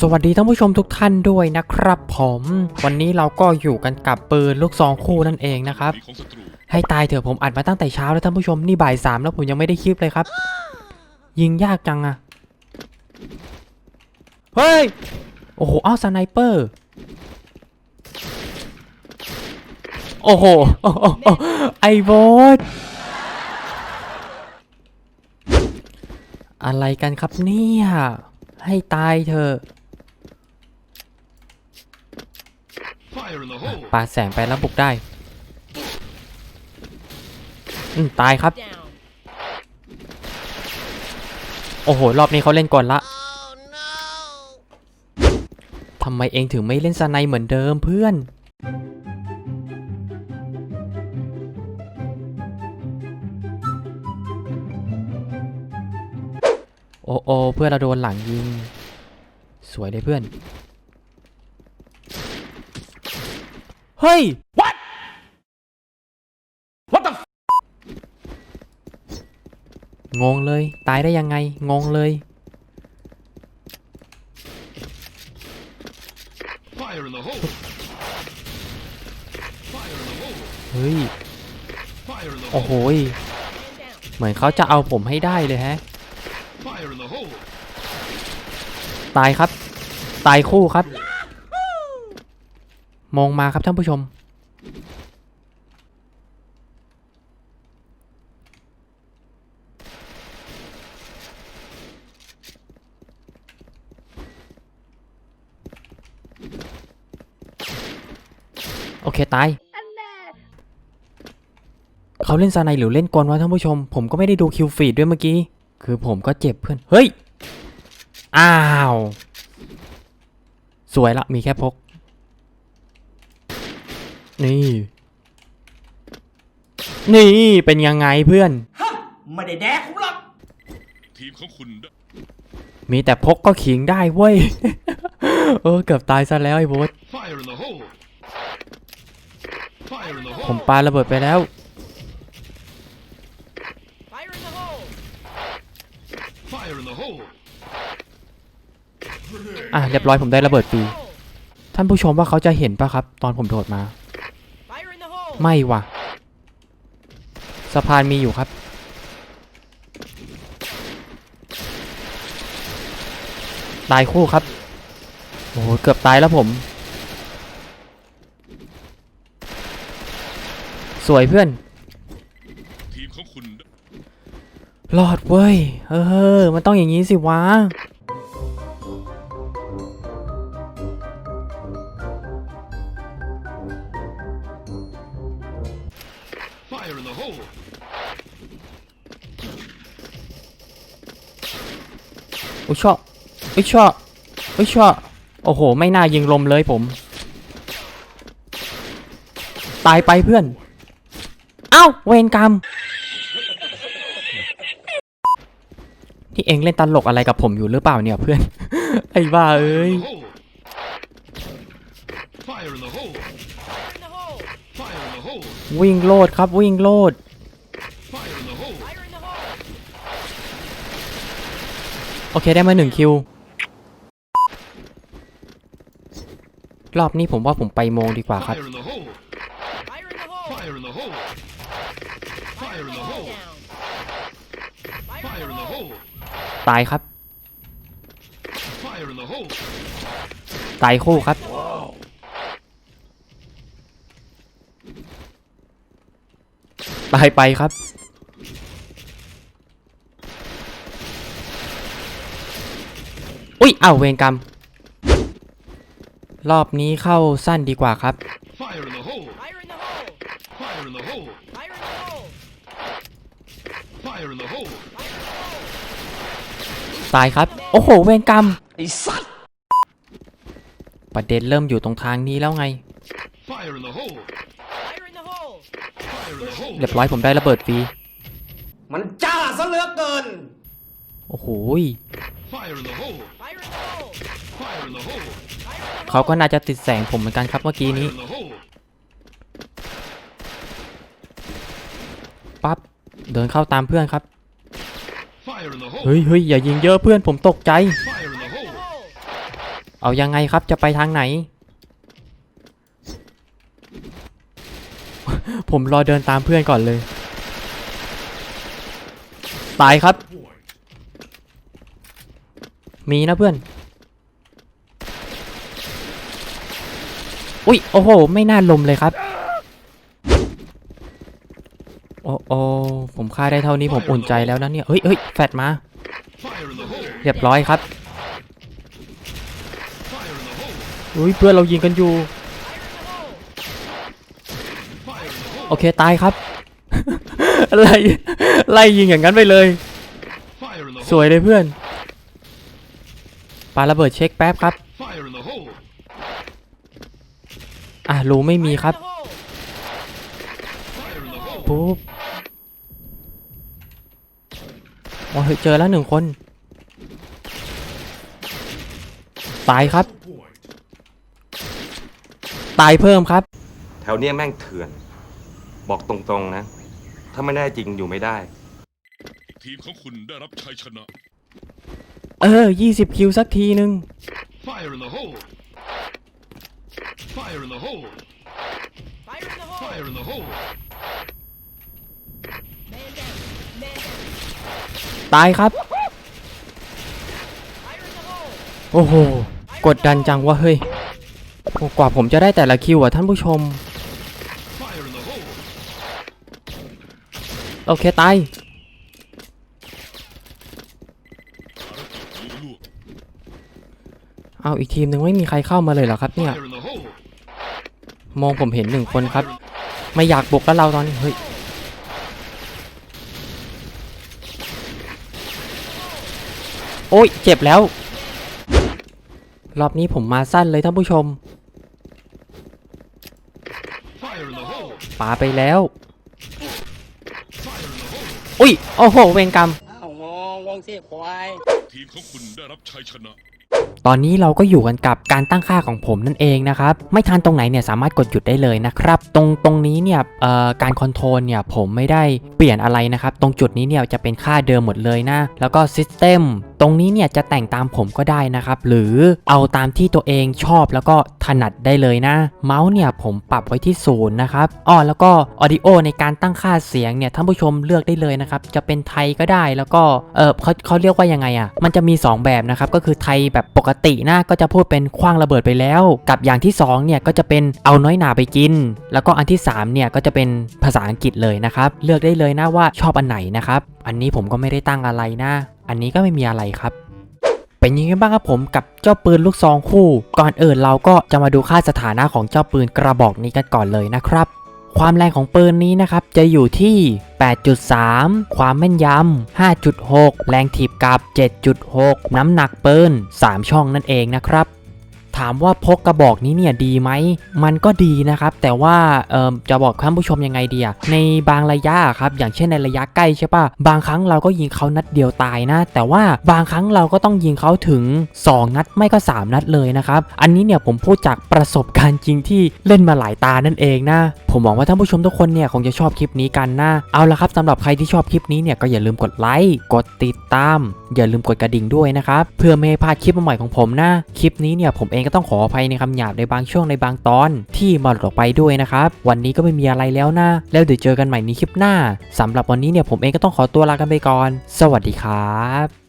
สวัสดีท่านผู้ชมทุกท่านด้วยนะครับผม วันนี้เราก็อยู่กันกับปืนลูกซองคู่นั่นเองนะครับ ให้ตายเถอะผมอัดมาตั้งแต่เช้าแล้วท่านผู้ชมนี่บ่ายสามแล้วผมยังไม่ได้คลิปเลยครับ ยิงยากจังอะเฮ้ย โอ้โหอ้าวสไนเปอร์ โอ้โหโอ้โหโอ้โหไอโบสอะไรกันครับเนี่ย ให้ตายเถอะ Fire in the hole ปาดแสงไปแล้วบุกได้ อืมตายครับ down. โอ้โห รอบนี้เขาเล่นก่อนละทำไมเองถึงไม่เล่นสไนเหมือนเดิมเพื่อน โอ้โอเพื่อนเราโดนหลังยิง สวยเลยเพื่อน เฮ้ย What the f งงเลย ตายได้ยังไง งงเลย Fire in the hole Fire in the hole เฮ้ย Fire in the โอ้ hole โหยเหมือนเขาจะเอาผมให้ได้เลยแฮะ Fire in the hole ตายครับ ตายคู่ครับ มองมาครับท่านผู้ชม โอเค ตายเขาเล่นซาไนหรือเล่นกลวะท่านผู้ชม ผมก็ไม่ได้ดูคิวฟีดด้วยเมื่อกี้ คือผมก็เจ็บเพื่อน เฮ้ย อ้าว สวยละ มีแค่พก นี่ นี่เป็นยังไงเพื่อน ไม่ได้แดกคุณหรอกทีมของคุณได้มีแต่พกก็ขิงได้เว้ย เออ เกือบตายซะแล้วไอ้โบส Fire in the hole Fire in the ผม hole ปาระเบิดไปแล้ว Fire in the hole. Fire in the hole อะเรียบร้อยผมได้ระเบิดฟรี Hole. ท่านผู้ชมว่าเขาจะเห็นปะครับ ตอนผมโดดมา Fire in the hole. ไม่ว่ะสะพานมีอยู่ครับ ตายคู่ครับ โอ้โห เกือบตายแล้วผม สวยเพื่อน ทีมของคุณได้ รอดเว้ย เออ มันต้องอย่างนี้สิวะ Fire in the hole อุ้ยชอบอุ้ยชอบอุ้ยชอบโอ้โห ไม่น่ายิงลมเลยผม ตายไปเพื่อน เอ้า เวรกรรม ที่เองเล่นตลกอะไรกับผมอยู่หรือเปล่าเนี่ยเพื่อน ไอ้บ้าเอ้ย วิ่งโลดครับวิ่งโลด โอเคได้มาหนึ่งคิว รอบนี้ผมว่าผมไปโมงดีกว่าครับ Fire! ตายครับ ตายคู่ครับ ตายไปครับ อุ๊ยอ้าวเวรกรรม รอบนี้เข้าสั้นดีกว่าครับ Fire in the hole Fire in the hole. Fire in the hole Fire in the hole. Fire in the hole ตายครับ โอ้โห เวรกรรมไอ้สัตว์ประเด็นเริ่มอยู่ตรงทางนี้แล้วไง Fire in the hole Fire in the hole. Fire in the hole เรียบร้อยผมได้ระเบิดฟรี มันจ้าซะเหลือเกิน โอ้โห Fire in the hole Fire in the hole. Fire in the hole Fire in the เขาก็น่าจะติดแสงผมเหมือนกันครับเมื่อกี้ Fire นี้ in the hole ปั๊บเดินเข้าตามเพื่อนครับ Fire in the hole เฮ้ยเฮ้ยอย่ายิงเยอะเพื่อนผมตกใจ เอายังไงครับจะไปทางไหน ผมรอเดินตามเพื่อนก่อนเลย ตายครับ มีนะเพื่อน อุ้ยโอ้โห ไม่น่าลมเลยครับ โอ้โอ้ผมฆ่าได้เท่านี้ผมอุ่นใจแล้วนะเนี่ย เฮ้ยเฮ้ยแฟดมา เรียบร้อยครับอุ้ยเพื่อนเรายิงกันอยู่ โอเคตายครับ อะไล่ไล่ยิงอย่างนั้นไปเลย สวยเลยเพื่อนปาระเบิดเช็คแป๊บครับ อะรูไม่มีครับปุ๊บ โอ้ยเจอแล้วหนึ่งคน ตายครับ ตายเพิ่มครับ แถวเนี้ยแม่งเถื่อน บอกตรงๆนะ ถ้าไม่แน่จริงอยู่ไม่ได้ ทีมของคุณได้รับชัยชนะ เออ20คิวสักทีหนึ่ง Fire in the hole! Fire in the hole! Fire in the hole! Fire in the hole! Man down! Man down! ตายครับ โอ้โห กดดันจังวะเฮ้ยกว่าผมจะได้แต่ละคิวอะท่านผู้ชม โอเค ตาย เอาอีกทีมหนึ่งไม่มีใครเข้ามาเลยเหรอครับเนี่ย มองผมเห็นหนึ่งคนครับ ไม่อยากบุกแล้วเราตอนนี้ เฮ้ย โอ้ยเจ็บแล้ว รอบนี้ผมมาสั้นเลยท่านผู้ชม Fire in the hole! ปาไปแล้วอุ้ยโอ้โหเวรงกรรมเอางงงงสิควายทีมของคุณได้รับชัยชนะ ตอนนี้เราก็อยู่กันกับการตั้งค่าของผมนั่นเองนะครับ ไม่ทันตรงไหนเนี่ยสามารถกดหยุดได้เลยนะครับ ตรงตรงนี้เนี่ยเอ่อการคอนโทรลเนี่ยผมไม่ได้เปลี่ยนอะไรนะครับ ตรงจุดนี้เนี่ยจะเป็นค่าเดิมหมดเลยนะ แล้วก็ System ตรงนี้เนี่ยจะแต่งตามผมก็ได้นะครับ หรือเอาตามที่ตัวเองชอบแล้วก็ถนัดได้เลยนะ เมาส์เนี่ยผมปรับไว้ที่ศูนย์นะครับอ้อแล้วก็ Audio ในการตั้งค่าเสียงเนี่ยท่านผู้ชมเลือกได้เลยนะครับ จะเป็นไทยก็ได้แล้วก็เออเขาเขาเรียกว่ายังไงอะ่ะ มันจะมี 2 แบบนะครับ ก็คือไทยแบบปกตินะก็จะพูดเป็นคว้างระเบิดไปแล้ว กับอย่างที่2เนี่ยก็จะเป็นเอาน้อยหนาไปกิน แล้วก็อันที่3เนี่ยก็จะเป็นภาษาอังกฤษเลยนะครับ เลือกได้เลยนะว่าชอบอันไหนนะครับ อันนี้ผมก็ไม่ได้ตั้งอะไรนะ อันนี้ก็ไม่มีอะไรครับ เป็นยังไงบ้างครับผมกับเจ้าปืนลูกซองคู่ ก่อนอื่นเราก็จะมาดูค่าสถานะของเจ้าปืนกระบอกนี้กันก่อนเลยนะครับ ความแรงของปืนนี้นะครับจะอยู่ที่ 8.3 ความแม่นยำ 5.6 แรงถีบกับ 7.6 น้ำหนักปืน 3 ช่องนั่นเองนะครับ ถามว่าพกกระบอกนี้เนี่ยดีไหม มันก็ดีนะครับ แต่ว่าเออจะบอกท่านผู้ชมยังไงดีอะในบางระยะอะครับ อย่างเช่นในระยะใกล้ใช่ปะบางครั้งเราก็ยิงเขานัดเดียวตายนะ แต่ว่าบางครั้งเราก็ต้องยิงเขาถึง 2 นัดไม่ก็ 3 นัดเลยนะครับ อันนี้เนี่ยผมพูดจากประสบการณ์จริงที่เล่นมาหลายตานั่นเองนะ ผมหวังว่าท่านผู้ชมทุกคนเนี่ยคงจะชอบคลิปนี้กันนะ เอาละครับสำหรับใครที่ชอบคลิปนี้เนี่ยก็อย่าลืมกดไลค์ กดติดตามอย่าลืมกดกระดิ่งด้วยนะครับ เพื่อไม่ให้พลาดคลิปใหม่ของผมนะ คลิปนี้เนี่ยผมเองก็ต้องขออภัยในคำหยาบในบางช่วงในบางตอน ที่มาหลุดออกไปด้วยนะครับ วันนี้ก็ไม่มีอะไรแล้วนะ แล้วเดี๋ยวเจอกันใหม่ในคลิปหน้าสำหรับวันนี้เนี่ยผมเองก็ต้องขอตัวลากันไปก่อน สวัสดีครับ